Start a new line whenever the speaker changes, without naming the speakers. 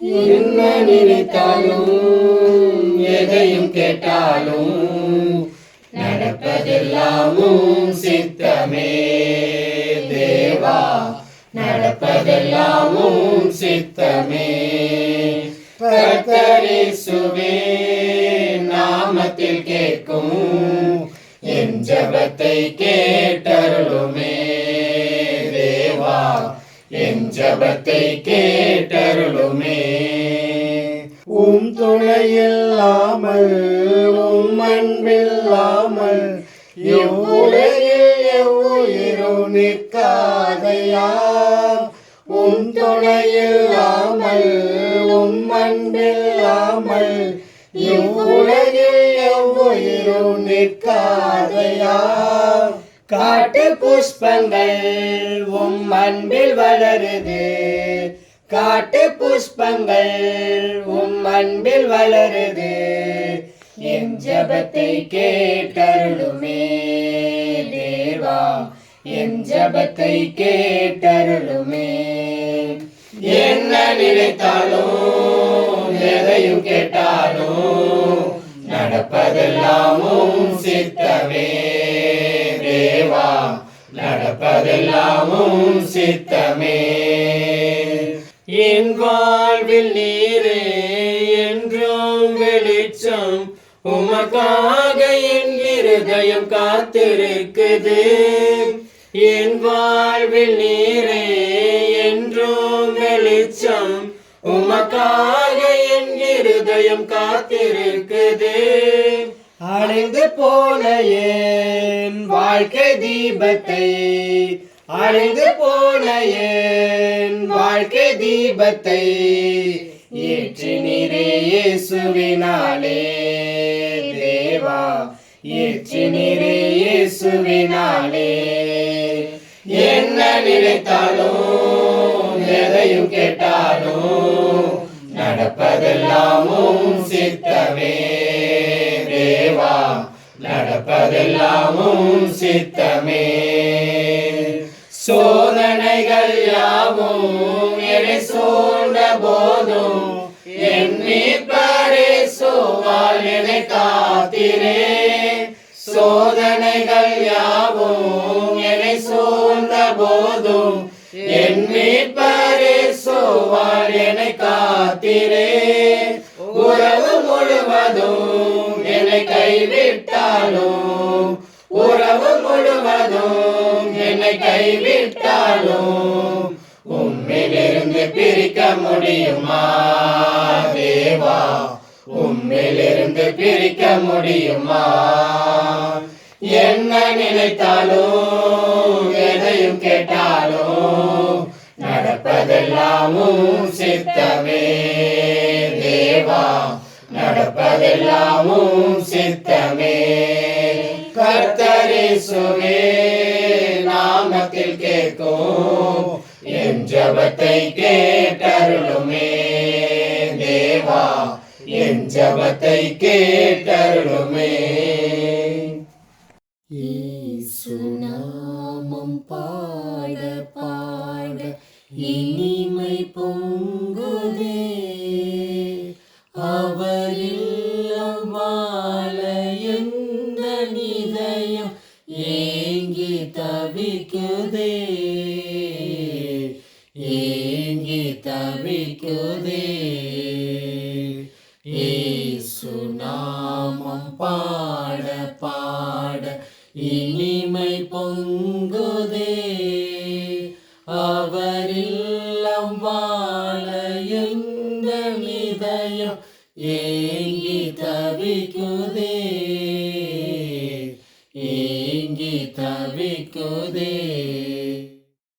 என்ன நினைத்தாலும் எதையும் கேட்டாலும் நடப்பதெல்லாமும் சித்தமே தேவா. நடப்பதெல்லாமும் சித்தமே. கர்த்தரேசுவே நாமத்தில் கேட்கும் என் ஜபத்தை கேட்டருளுமே. என் ஜபத்தை கேட்டருளுமே. உம் துணையில்லாமல் உம் அன்பில்லாமல் எவ்வுலகில் எவ்வுயிரும் நிற்காதையா உம் துணையில்லாமல் உம் அன்பில்லாமல் இவ்வுலகில் எவ்வுயிரும் நிற்காதையா காட்டு புஷ்பங்கள் உம் அன்பில் வளருது. காட்டு புஷ்பங்கள் உம் அன்பில் வளருது. என் ஜபத்தை கேட்டருளுமே தேவா. என் ஜபத்தை கேட்டருளுமே. என்ன நினைத்தாலும் எதையும் கேட்டாலும் நடப்பதெல்லாமும் என் வாழ்வில் நீரே என்றும் வெளிச்சம் உமக்காக என் இருதயம் காத்திருக்குது. என் வாழ்வில் நீரே என்றும் வெளிச்சம் உமக்காக என் இருதயம் காத்திருக்குது. அணைந்து போன என் வாழ்க்கை தீபத்தை அழிந்து போன என் வாழ்க்கை தீபத்தை ஏற்றி நீரே இயேசுவினாலே. தேவா ஏற்றி நீரே இயேசுவினாலே. என்ன நினைத்தாலும் எதையும் கேட்டாலும் நடப்பதெல்லாமும் சித்தமே. தேவா நடப்பதெல்லாமும் சித்தமே. சோதனைகள் யாவும் என்னை சூழ்ந்த போதும் என்னை பரே என்னை காத்திரே. சோதனைகள் யாவும் என்னை சூழ்ந்த போதும் என்னை பரே என்னை காத்திரே. உறவு முழுவதும் என்னை கைவிட்டாலும் உலகம் முழுவதும் என்னை கைவிட்டாலும் உம்மிலிருந்து பிரிக்க முடியுமா தேவா? உம்மிலிருந்து பிரிக்க முடியுமா? என்ன நினைத்தாலும் எதையும் கேட்டாலும் நடப்பதெல்லாமும் சித்தமே தேவா. நடப்பதெல்லாமும் சித்தமே. இயேசுவே நாமத்தில் கேட்கும் என் ஜபத்தை கேட்டருளுமே தேவா என் ஜபத்தை கேட்டருளுமே.
சுனாமம் பாட பாட இனிமை பொங்க ஏங்கி தவிக்குதே ஏங்கி தவிக்குதே ஏசுநாமம் பாட பாட இனிமை பொங்குதே. அவரில்லம் வாழ எங்கள் இதயம் ஏங்கி தவிக்குதே ஏங்கி தவிக்குதே